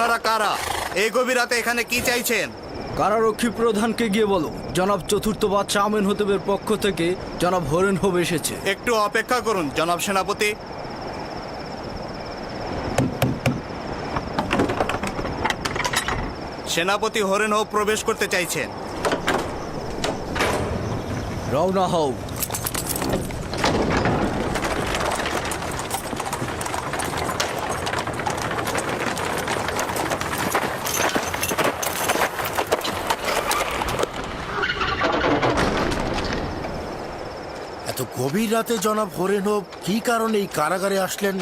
আপনারা কারা? এই গভীর রাতে এখানে কি চাইছেন? কারারক্ষী প্রধানকে গিয়ে বলো। জনাব চতুর্থ বাচ্চা আমেন হতেবের পক্ষ থেকে জনাব হরেন হোব এসেছে। একটু অপেক্ষা করুন জনাব সেনাপতি। সেনাপতি হরেন হোপ প্রবেশ করতে চাইছেন। রওনা হও। এত গভীর রাতে জনাব হরেনব কি কারণে এই কারাগারে আসলেন?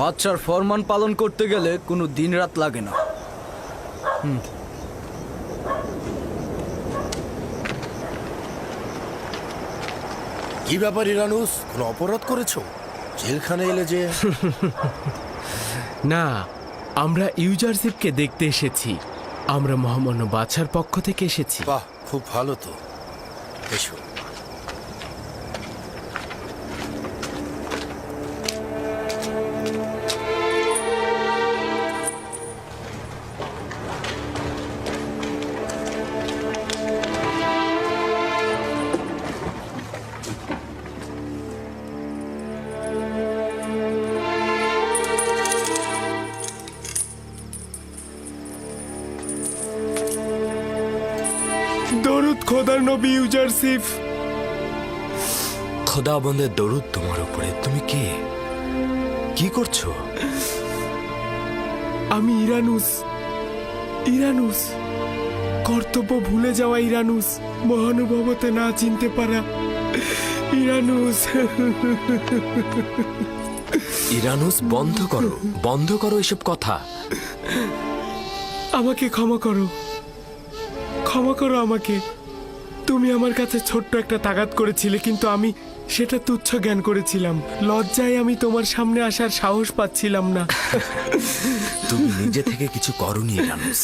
বাচ্চার ফরমান পালন করতে গেলে কোনো দিন রাত লাগে না। কি ব্যাপার ইরানুস? কোনো অপরাধ করেছ? জেলখানে এলে যে না আমরা ইউজারশিপকে দেখতে এসেছি। আমরা মহামান্য বাছার পক্ষ থেকে এসেছি। বাহ খুব ভালো তো। Почему? দরুদ খোদার নবী ইউজারশিপ খোদাবন্দের দরুদ তোমার উপরে। তুমি কে? কি করছ? আমি ইরানুস। ইরানুস। কর্তব্য ভুলে যাওয়া ইরানুস। মহানুভবতে না চিনতে পারা। ইরানুস। ইরানুস বন্ধ করো। বন্ধ করো এসব কথা। আমাকে ক্ষমা করো। ক্ষমা করো আমাকে। তুমি আমার কাছে ছোট্ট একটা তাগাত করেছিলে, কিন্তু আমি সেটা তুচ্ছ জ্ঞান করেছিলাম। লজ্জায় আমি তোমার সামনে আসার সাহস পাচ্ছিলাম না। তুমি নিজে থেকে কিছু করনি ইরানুস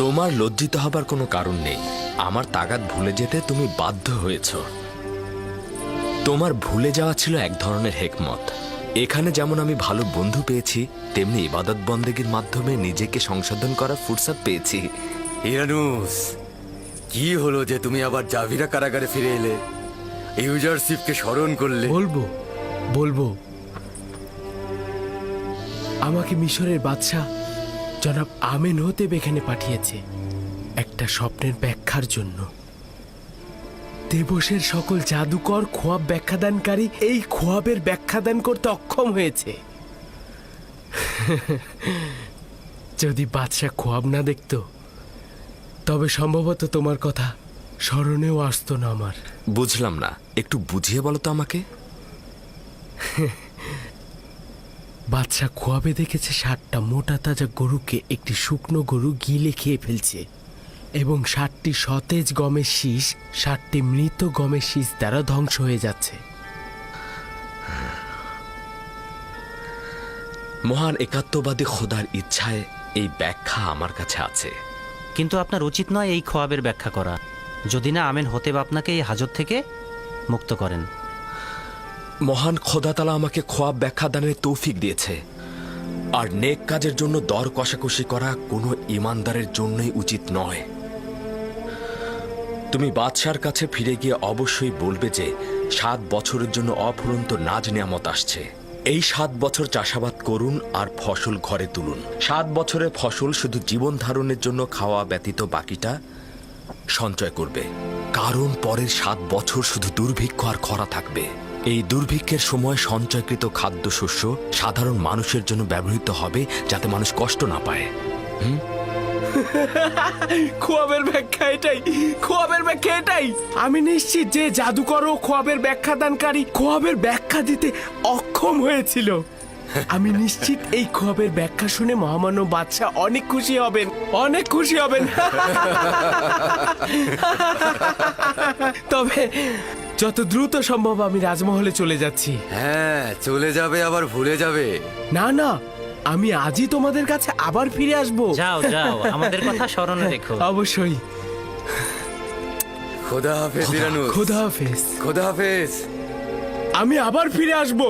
তোমার লজ্জিত হবার কোনো কারণ নেই। আমার তাগাত ভুলে যেতে তুমি বাধ্য হয়েছ। তোমার ভুলে যাওয়া ছিল এক ধরনের হেকমত। এখানে যেমন আমি ভালো বন্ধু পেয়েছি, তেমনি ইবাদত বন্দেগীর মাধ্যমে নিজেকে সংশোধন করার ফুরসাদ পেয়েছি। ইরানুস কি হলো যে তুমি আবার জাভিরা কারাগারে ফিরে এলে? ইউজারশিপকে স্মরণ করলে? বলব বলব। আমাকে মিশরের বাদশাহ জনাব আমেন হতে এখানে পাঠিয়েছে একটা স্বপ্নের ব্যাখ্যার জন্য। দেবসের সকল জাদুকর খোয়াব ব্যাখ্যাদানকারী এই খোয়াবের ব্যাখ্যাদান করতে অক্ষম হয়েছে। যদি বাদশাহ খোয়াব না দেখতো তবে সম্ভবত তোমার কথা স্মরণেও আসতো না আমার। বুঝলাম না একটু বুঝিয়ে বলো তো আমাকে। বাচ্চা খোয়াবে দেখেছে ষাটটা মোটা তাজা গরুকে একটি শুকনো গরু গিলে খেয়ে ফেলছে এবং ষাটটি সতেজ গমের শীষ ষাটটি মৃত গমের শীষ দ্বারা ধ্বংস হয়ে যাচ্ছে। মহান একাত্মবাদী খোদার ইচ্ছায় এই ব্যাখ্যা আমার কাছে আছে। কিন্তু আপনার উচিত নয় এই খোয়াবের ব্যাখ্যা করা। যদি না, আমেন হতেব আপনাকে এই হাজত থেকে মুক্ত করেন। মহান খোদাতালা আমাকে খোয়াব ব্যাখ্যা দানের তৌফিক দিয়েছে। আর নেক কাজের জন্য দর কষাকষি করা কোনো ইমানদারের জন্যই উচিত নয়। তুমি বাদশার কাছে ফিরে গিয়ে অবশ্যই বলবে যে, সাত বছরের জন্য অফুরন্ত নাজ নিয়ামত আসছে। এই সাত বছর চাষাবাদ করুন আর ফসল ঘরে তুলুন। সাত বছরের ফসল শুধু জীবন ধারণের জন্য খাওয়া ব্যতীত বাকিটা সঞ্চয় করবে। কারণ পরের সাত বছর শুধু দুর্ভিক্ষ আর খরা থাকবে। এই দুর্ভিক্ষের সময় সঞ্চয়কৃত খাদ্যশস্য সাধারণ মানুষের জন্য ব্যবহৃত হবে যাতে মানুষ কষ্ট না পায়। হুম? খোয়াবের ব্যাখ্যা এটাই। খোয়াবের ব্যাখ্যা এটাই। আমি নিশ্চিত যে জাদুকর ও খোয়াবের ব্যাখ্যা দানকারী খোয়াবের ব্যাখ্যা দিতে অক্ষম হয়েছিল। আমি নিশ্চিত এই খোয়াবের ব্যাখ্যা শুনে মহামান্য বাদশাহ অনেক খুশি হবেন। অনেক খুশি হবেন। তবে যত দ্রুত সম্ভব আমি রাজমহলে চলে যাচ্ছি। হ্যাঁ চলে যাবে আবার ভুলে যাবে। না না আমি আজই তোমাদের কাছে আবার ফিরে আসব। যাও যাও আমাদের কথা স্মরণে রেখো। অবশ্যই। খোদা হাফেজ খোদা হাফেজ। খোদা হাফেজ। আমি আবার ফিরে আসব।